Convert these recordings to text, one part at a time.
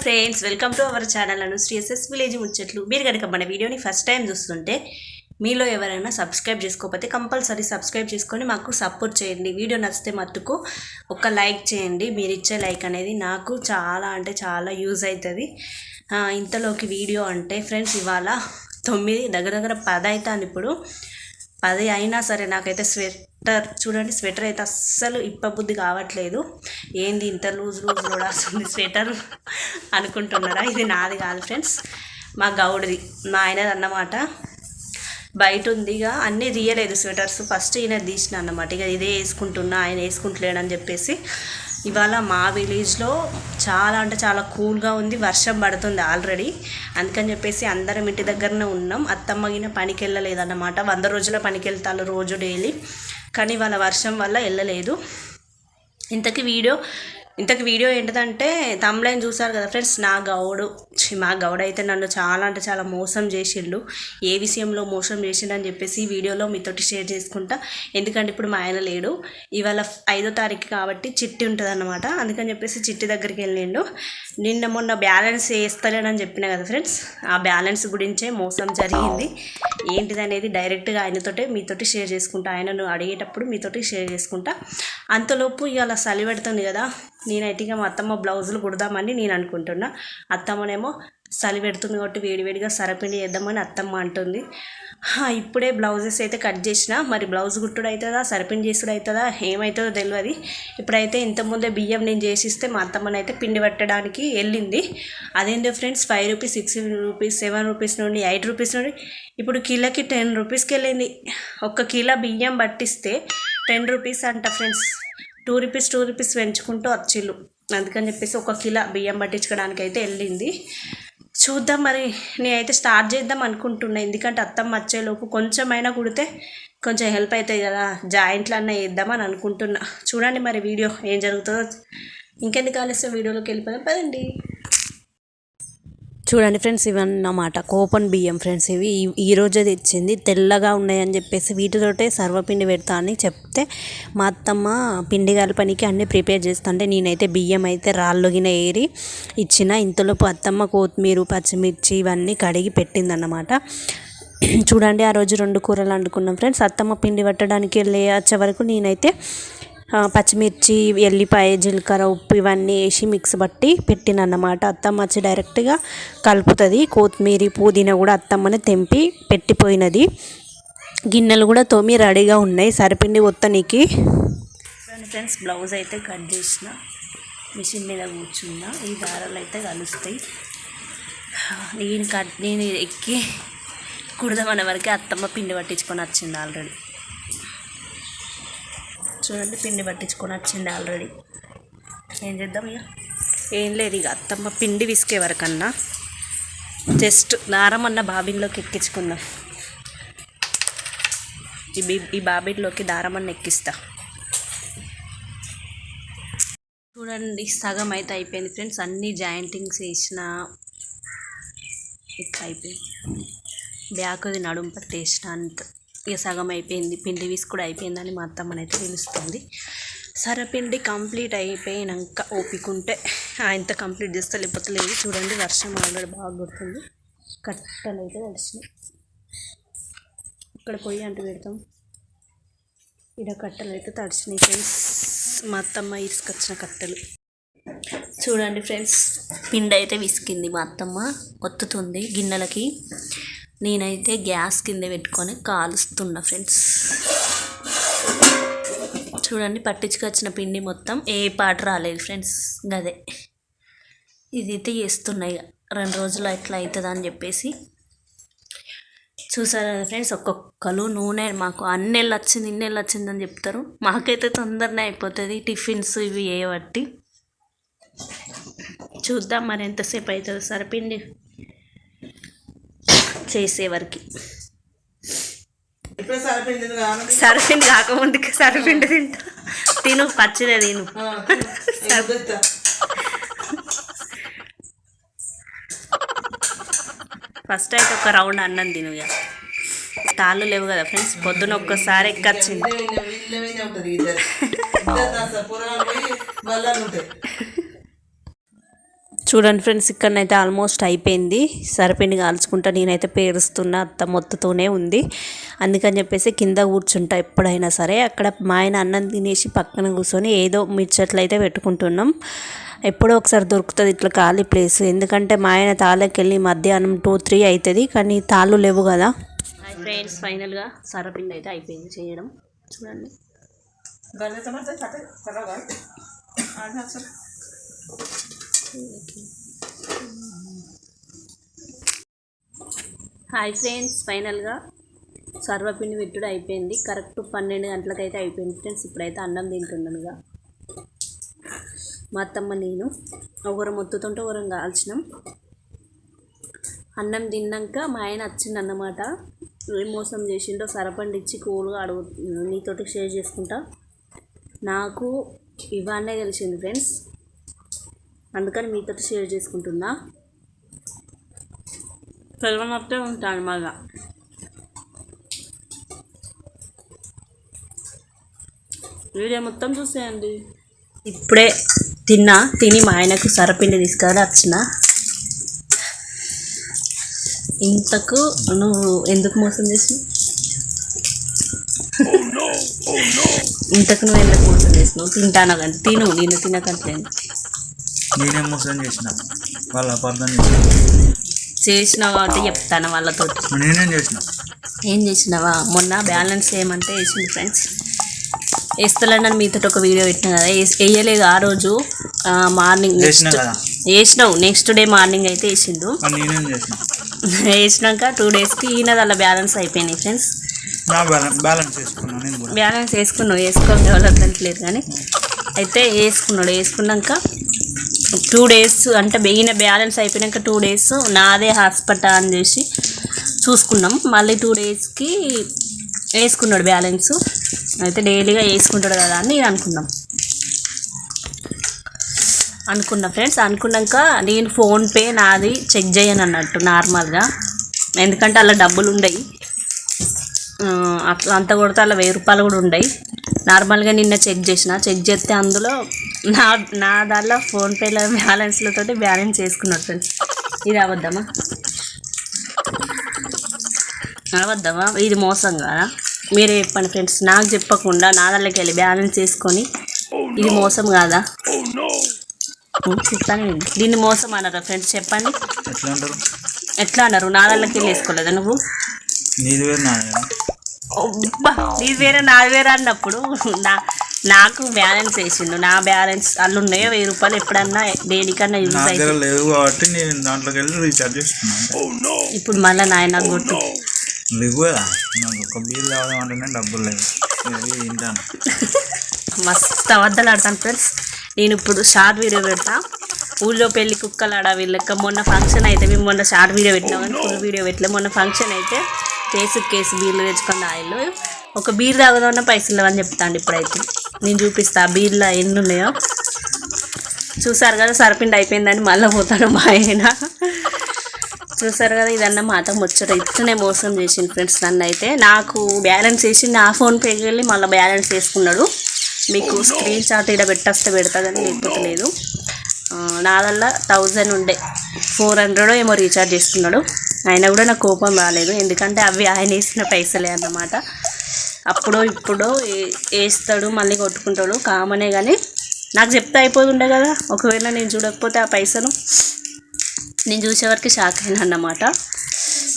Friends welcome to our channel Anu Sri SS village ముచ్చట్లు. మీరు కనుక మన వీడియోని ఫస్ట్ టైం చూస్తుంటే మీలో ఎవరైనా సబ్స్క్రైబ్ చేసుకోకపోతే కంపల్సరీ సబ్స్క్రైబ్ చేసుకొని మాకు సపోర్ట్ చేయండి. వీడియో నచ్చితే మట్టుకు ఒక లైక్ చేయండి. మీరు ఇచ్చే లైక్ అనేది నాకు చాలా అంటే చాలా యూజ్ అవుతుంది. ఇంతలోకి వీడియో అంటే ఫ్రెండ్స్ ఇవాళ తొమ్మిది దగ్గర దగ్గర పది అవుతాను ఇప్పుడు. పది అయినా సరే నాకైతే స్వెటర్. చూడండి స్వెటర్ అయితే అస్సలు ఇప్పబుద్ధి కావట్లేదు. ఏంది ఇంత లూజ్ లూజ్ కూడా వస్తుంది స్వెటర్ అనుకుంటున్నారా? ఇది నాది కాదు ఫ్రెండ్స్. మా గౌడిది మా ఆయనది అన్నమాట. బయట ఉందిగా అన్నీ తీయలేదు స్వెటర్స్. ఫస్ట్ ఈయన తీసిన అన్నమాట. ఇక ఇదే వేసుకుంటున్నా ఆయన వేసుకుంటలేడని చెప్పేసి. ఇవాళ మా విలేజ్లో చాలా అంటే చాలా కూల్గా ఉంది వర్షం పడుతుంది ఆల్రెడీ. అందుకని చెప్పేసి అందరం ఇంటి దగ్గరనే ఉన్నాం. అత్తమ్మగిన పనికి వెళ్ళలేదన్నమాట వంద రోజుల పనికి వెళ్తారు రోజు డైలీ. కానీ వాళ్ళ వర్షం వల్ల వెళ్ళలేదు. ఇంతకీ వీడియో ఇంతకు వీడియో ఏంటిదంటే తమ్లైన్ చూసారు కదా ఫ్రెండ్స్ నా గౌడు. మా గౌడ అయితే నన్ను చాలా అంటే చాలా మోసం చేసిండు. ఏ విషయంలో మోసం చేసిండని చెప్పేసి వీడియోలో మీతోటి షేర్ చేసుకుంటా. ఎందుకంటే ఇప్పుడు మా ఆయన లేడు. ఇవాళ ఐదో తారీఖు కాబట్టి చిట్టి ఉంటుంది అనమాట అందుకని చెప్పేసి చిట్టి దగ్గరికి వెళ్ళిండు. నిన్న మొన్న బ్యాలెన్స్ వేస్తలేనని చెప్పిన కదా ఫ్రెండ్స్ ఆ బ్యాలెన్స్ గురించే మోసం జరిగింది. ఏంటిది అనేది డైరెక్ట్గా ఆయనతోటే మీతోటి షేర్ చేసుకుంటా. ఆయనను అడిగేటప్పుడు మీతోటి షేర్ చేసుకుంటా. అంతలోపు ఇవాళ చలి పెడుతుంది కదా. నేనైతే ఇక మా అత్తమ్మ బ్లౌజులు కుడదామని నేను అనుకుంటున్నా. అత్తమ్మనేమో చలి పెడుతుంది కాబట్టి వేడివేడిగా సరపిండి చేద్దామని అత్తమ్మ అంటుంది. ఇప్పుడే బ్లౌజెస్ అయితే కట్ చేసిన. మరి బ్లౌజ్ కుట్టుడు అవుతుందా సరపిండి చేసుడు అవుతుందా ఏమవుతుందో తెలియదు ఇప్పుడైతే ఇంతకుముందే బియ్యం నేను చేసిస్తే మా అత్తమ్మని అయితే పిండి పెట్టడానికి వెళ్ళింది. అదేంటో friends five rupees six rupees seven rupees నుండి ఎయిట్ రూపీస్ నుండి ఇప్పుడు కిలోకి టెన్ రూపీస్కి వెళ్ళింది. ఒక్క కిలో బియ్యం పట్టిస్తే టెన్ రూపీస్ అంట friends. Two rupees two rupees పెంచుకుంటూ వచ్చిళ్ళు అందుకని చెప్పేసి ఒక కిలో బియ్యం పట్టించుకోవడానికి అయితే వెళ్ళింది. చూద్దాం మరి నేనైతే స్టార్ట్ చేద్దాం అనుకుంటున్నా. ఎందుకంటే అత్తమ్మ వచ్చేలోపు కొంచెమైనా కుడితే కొంచెం హెల్ప్ అవుతాయి కదా జాయింట్లు అన్న వేద్దామని అనుకుంటున్నా. చూడండి మరి వీడియో ఏం జరుగుతుందో. ఇంకెందుకు ఆలస్యం? వీడియోలోకి వెళ్ళిపోదాం. పదండి. చూడండి ఫ్రెండ్స్ ఇవన్నమాట. కోపన్ బియ్యం ఫ్రెండ్స్ ఇవి. ఈ- రోజే తెచ్చింది. తెల్లగా ఉన్నాయని చెప్పేసి వీటితోటే సర్వపిండి పెడతా అని చెప్తే మా అత్తమ్మ పిండి కలపనికి అన్నీ ప్రిపేర్ చేస్తా అంటే నేనైతే బియ్యం అయితే రాళ్ళుగిన ఏరి ఇచ్చిన. ఇంతలోపు అత్తమ్మ కొత్తిమీర పచ్చిమిర్చి ఇవన్నీ కడిగి పెట్టిందన్నమాట. చూడండి ఆ రోజు రెండు కూరలు వండుకున్నాం ఫ్రెండ్స్. అత్తమ్మ పిండి పట్టడానికి వెళ్ళే వచ్చే వరకు నేనైతే పచ్చిమిర్చి ఎల్లిపాయ జీలకర్ర ఉప్పు ఇవన్నీ వేసి మిక్స్ బట్టి పెట్టిన అన్నమాట అత్తమ్మ వచ్చి డైరెక్ట్గా కలుపుతుంది. కొత్తిమీర పుదీనా కూడా అత్తమ్మనే తెంపి పెట్టిపోయినది. గిన్నెలు కూడా తోమి రెడీగా ఉన్నాయి. సరిపిండి ఒత్తనికి. ఫ్రెండ్స్ బ్లౌజ్ అయితే కట్ చేసిన. మిషన్ మీద కూర్చున్నా. ఈ దారాలు అయితే కలుస్తాయి. నేను కట్ నేను ఎక్కి కుడదామనే వరకే అత్తమ్మ పిండి పట్టించుకొని వచ్చింది ఆల్రెడీ. చూడండి పిండి పట్టించుకొని వచ్చింది ఆల్రెడీ ఏం చేద్దాం ఇక? ఏం లేదు ఇక అత్తమ్మ పిండి విసికే వరకన్నా జస్ట్ దారం అన్న బాబిన్లోకి ఎక్కించుకుందాం. ఈ ఈ బాబిన్లోకి దారం అన్న ఎక్కిస్తా. చూడండి సగం అయితే అయిపోయింది ఫ్రెండ్స్. అన్ని జాయింటింగ్స్ వేసిన ఇట్లా అయిపోయింది. బ్యాక్ది నడుము పట్టేసిన అంత. ఇక సగం అయిపోయింది పిండి వీసి కూడా అయిపోయిందని మా అత్తమ్మనైతే పిలుస్తుంది. సరపిండి కంప్లీట్ అయిపోయినాక ఓపికంటే ఇంత కంప్లీట్ చేస్తే లేకపోతే లేదు. చూడండి వర్షం ఆల్రెడీ బాగా కొడుతుంది. కట్టలు అయితే తడిచినాయి ఇక్కడ పొయ్యి అంటూ పెడతాం. ఇక్కడ కట్టలు అయితే తడిచినాయి ఫ్రెండ్స్. మా అత్తమ్మ ఇసుకొచ్చిన కట్టెలు. చూడండి ఫ్రెండ్స్. పిండి అయితే విసికింది మా అత్తమ్మ. ఒత్తుతుంది గిన్నెలకి. నేనైతే గ్యాస్ కింద పెట్టుకొని కాలుస్తున్నా ఫ్రెండ్స్. చూడండి పట్టించుకొచ్చిన పిండి మొత్తం ఏ పాట రాలేదు ఫ్రెండ్స్. గదే. ఇదైతే చేస్తున్నాయి రెండు రోజులు ఎట్లా అవుతుంది అని చెప్పేసి. చూసారు కదా ఫ్రెండ్స్ ఒక్కొక్కరు నూనె మాకు అన్నెళ్ళు వచ్చింది ఇన్నెళ్ళు వచ్చింది అని చెప్తారు. మాకైతే తొందరనే అయిపోతుంది టిఫిన్స్ ఇవి ఏ బట్టి చూద్దాం మరి ఎంతసేపు అవుతుందో. సరిపిండి చేసేవరకు? సరిపిండి కాకముందుకే సరిపిండి తింటా. తిను పచ్చిదే తిను. ఫస్ట్ అయితే ఒక రౌండ్ అన్నం తిను ఇక తాళ్ళు లేవు కదా ఫ్రెండ్స్ పొద్దున ఒక్కసారి ఎక్కొచ్చింది. చూడండి ఫ్రెండ్స్ ఇక్కడనైతే ఆల్మోస్ట్ అయిపోయింది. సరిపిండి కాల్చుకుంటా నేనైతే పేరుస్తున్నా అత్త మొత్తుతూనే ఉంది. అందుకని చెప్పేసి కింద కూర్చుంటా ఎప్పుడైనా సరే. అక్కడ మా ఆయన అన్నం తినేసి పక్కన కూర్చొని ఏదో మిచ్చట్లు అయితే పెట్టుకుంటున్నాం. ఎప్పుడో ఒకసారి దొరుకుతుంది ఇట్లా ఖాళీ ప్లేస్. ఎందుకంటే మా ఆయన తాళ్ళకి వెళ్ళి మధ్యాహ్నం టూ త్రీ అవుతుంది కానీ తాళ్ళు లేవు కదా. ఫ్రెండ్స్ ఫైనల్గా సరపిండి అయితే అయిపోయింది చేయడం. చూడండి. హాయ్ ఫ్రెండ్స్ ఫైనల్గా సర్వపిండి విట్టుడు అయిపోయింది. కరెక్ట్ పన్నెండు గంటలకైతే అయిపోయింది ఫ్రెండ్స్. ఇప్పుడైతే అన్నం తింటున్నానుగా మా అత్తమ్మ నేను ఒకరు మొత్తుతుంటే ఒకరం కాల్చినాం. అన్నం తిన్నాక మా ఆయన వచ్చింది అన్నమాట ఏం మోసం చేసిండో సరపండి ఇచ్చి కూల్గా అడుగు నీతోటి షేర్ చేసుకుంటా. నాకు ఇవన్నీ తెలిసింది ఫ్రెండ్స్. అందుకని మీతోటి షేర్ చేసుకుంటున్నా పిలవనట్టే ఉంటాను మళ్ళా. వీడియో మొత్తం చూసేయండి. ఇప్పుడే తిన్నా తిని మా ఆయనకు సరపిండి తీసుకొని వచ్చిన ఇంతకు నువ్వు ఎందుకు మోసం చేసినావు? ఇంతకు నువ్వు ఎందుకు మోసం చేసినావు? తింటాను కానీ తిను నేను తినకంటలేను నేనేం మోసం చేసిన? వాళ్ళు అపార్థం చేసిన చేసినావు కాబట్టి చెప్తాను వాళ్ళతోటి? నేనేం చేసిన? ఏం చేసినావా? మొన్న బ్యాలెన్స్ ఏమంటే వేసింది ఫ్రెండ్స్. వేస్తలేనని మీతో ఒక వీడియో పెట్టినా కదా. వేయలేదు ఆ రోజు. మార్నింగ్ నెక్స్ట్ వేసినావు. నెక్స్ట్ డే మార్నింగ్ అయితే వేసిండు. వేసినాక టూ డేస్కి ఈయనది అలా బ్యాలెన్స్ అయిపోయినాయి ఫ్రెండ్స్. బ్యాలెన్స్ వేసుకున్నావు వేసుకోని ఎవరు కానీ. అయితే వేసుకున్నాడు. వేసుకున్నాక టూ డేస్ అంటే ఈయన బ్యాలెన్స్ అయిపోయినాక టూ డేస్ నాదే హాస్పిటల్ అని చేసి చూసుకున్నాం. మళ్ళీ టూ డేస్కి వేసుకున్నాడు బ్యాలెన్స్. అయితే డైలీగా వేసుకుంటాడు కదా అని నేను అనుకున్నాం. అనుకున్నా ఫ్రెండ్స్ అనుకున్నాక నేను ఫోన్పే నాది చెక్ చేయను అన్నట్టు నార్మల్గా. ఎందుకంటే అలా డబ్బులు ఉండయి. అట్లా అంత కొడితే అలా వెయ్యి రూపాయలు కూడా ఉండయి. నార్మల్గా నిన్న చెక్ చేసిన. చెక్ చేస్తే అందులో నా నా దానిలో ఫోన్పేలో బ్యాలెన్స్లతోటి బ్యాలెన్స్ చేసుకున్నాడు ఫ్రెండ్స్. ఇది అబద్ధమా? అబద్ధమా? ఇది మోసం కదా మీరే చెప్పండి ఫ్రెండ్స్. నాకు చెప్పకుండా నా దాంట్లోకి వెళ్ళి బ్యాలెన్స్ చేసుకొని ఇది మోసం కాదా? చెప్తాను. దీన్ని మోసం అన్నారా ఫ్రెండ్స్? చెప్పండి. ఎట్లా అన్నారు? నా దాంట్లోకి వెళ్ళి వేసుకోలేదా నువ్వు? నీది వేరు నాది వేరు అన్నప్పుడు నా నాకు బ్యాలెన్స్ వేసిండు. నా బ్యాలెన్స్ అల్లు ఉన్నాయో వెయ్యి రూపాయలు ఎప్పుడన్నా దేనికన్నా యూజ్ నా దగ్గర అవుతుంది లేవు కాబట్టి నేను దాంట్లోకి వెళ్ళి రీఛార్జ్ చేసుకున్నాను ఇప్పుడు మళ్ళీ నాయన కొట్టు. లేవు కదా నాకు ఒక బిల్ కావడం అంటేనే డబ్బులు లేవు. ఇది తింటాను. మస్తు అబద్ధాలు ఆడతాను ఫ్రెండ్స్. నేను ఇప్పుడు షార్ట్ వీడియో పెడతా. ఊళ్ళో పెళ్ళి కుక్కలు ఆడ వీళ్ళకి మొన్న ఫంక్షన్ అయితే మేము మొన్న షార్ట్ వీడియో పెట్టినాం. కానీ ఫుల్ వీడియో పెట్టలే. మొన్న ఫంక్షన్ అయితే కేసు కేసు బీర్లు తెచ్చుకున్న ఆయిల్ ఒక బీర్ తాగుదామన్న పైసలు లేవని చెప్తాండి ఇప్పుడైతే. నేను చూపిస్తా ఆ బీర్లో ఎన్ని ఉన్నాయో. చూసారు కదా సరిపిండి అయిపోయిందని మళ్ళీ పోతాడు మా ఆయన. చూసారు కదా ఇదన్న మాట ముచ్చట. ఇట్లనే మోసం చేసింది ఫ్రెండ్స్ నన్ను అయితే నాకు బ్యాలెన్స్ వేసి నా ఫోన్పేకి వెళ్ళి మళ్ళీ బ్యాలెన్స్ వేసుకున్నాడు మీకు స్క్రీన్ షాట్ ఇక్కడ పెట్టేస్తే పెడతా కానీ లేకపోతే లేదు. నాదల్లా థౌజండ్ ఉండే. ఫోర్ హండ్రెడ్ ఏమో రీఛార్జ్ చేసుకున్నాడు. అయినా కూడా నాకు కోపం రాలేదు. ఎందుకంటే అవి ఆయన వేసిన పైసలే అన్నమాట. అప్పుడో ఇప్పుడో ఏ- వేస్తాడు మళ్ళీ కొట్టుకుంటాడు. కామనే కానీ నాకు చెప్తే అయిపోతుండే కదా. ఒకవేళ నేను చూడకపోతే ఆ పైసలు నేను చూసేవరకు షాక్ అయినా అన్నమాట.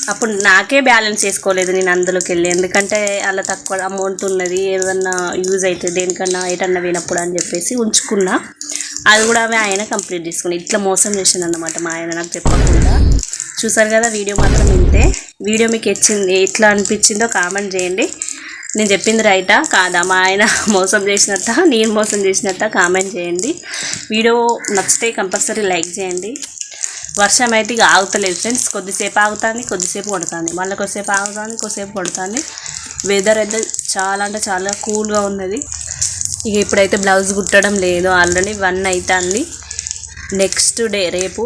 అప్పుడు నాకే బ్యాలెన్స్ చేసుకోలేదు నేను అందులోకి వెళ్ళి. ఎందుకంటే అలా తక్కువ అమౌంట్ ఉన్నది. ఏదన్నా యూజ్ అవుతుంది దేనికన్నా ఏటన్నా పోయినప్పుడు అని చెప్పేసి ఉంచుకున్నా. అది కూడా ఆమె ఆయన కంప్లీట్ చేసుకుని ఇట్లా మోసం చేసిందన్నమాట మా ఆయన నాకు చెప్పకుండా. చూసారు కదా వీడియో మాత్రం ఇంతే. వీడియో మీకు ఇచ్చింది ఎట్లా అనిపించిందో కామెంట్ చేయండి. నేను చెప్పింది రైటా? కాదా? మా ఆయన మోసం చేసినట్ట? నేను మోసం చేసినట్ట? కామెంట్ చేయండి. వీడియో నచ్చితే కంపల్సరీ లైక్ చేయండి. వర్షం అయితే ఇక ఆగుతలేదు ఫ్రెండ్స్. కొద్దిసేపు ఆగుతుంది కొద్దిసేపు కొడుతుంది. మళ్ళీ కొద్దిసేపు ఆగుతుంది కొద్దిసేపు కొడుతుంది. వెదర్ అయితే చాలా అంటే చాలా కూల్గా ఉన్నది. ఇక ఇప్పుడైతే బ్లౌజ్ కుట్టడం లేదు. ఆల్రెడీ వన్ అవుతుంది నెక్స్ట్ డే రేపు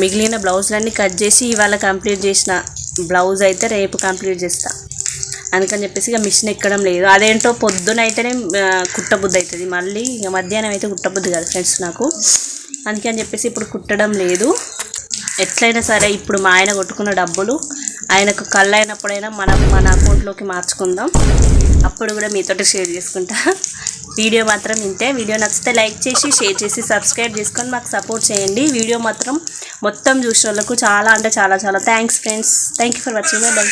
మిగిలిన బ్లౌజ్లన్నీ కట్ చేసి ఇవాళ కంప్లీట్ చేసిన బ్లౌజ్ అయితే రేపు కంప్లీట్ చేస్తా. అందుకని చెప్పేసి ఇక మిషన్ ఎక్కడం లేదు. అదేంటో పొద్దున అయితేనే కుట్టబుద్ధి అవుతుంది మళ్ళీ ఇక మధ్యాహ్నం అయితే కుట్టబుద్ధి కాదు ఫ్రెండ్స్ నాకు. అందుకని చెప్పేసి ఇప్పుడు కుట్టడం లేదు. ఎట్లయినా సరే ఇప్పుడు మా ఆయన కొట్టుకున్న డబ్బులు ఆయనకు కళ్ళు అయినప్పుడైనా మనం మన అకౌంట్లోకి మార్చుకుందాం. అప్పుడు కూడా మీతో షేర్ చేసుకుంటా. వీడియో మాత్రం ఇంతే. వీడియో నచ్చితే లైక్ చేసి షేర్ చేసి సబ్స్క్రైబ్ చేసుకొని మాకు సపోర్ట్ చేయండి. వీడియో మాత్రం మొత్తం చూసిన వాళ్ళకు చాలా అంటే చాలా చాలా thanks friends. Thank you for watching. Bye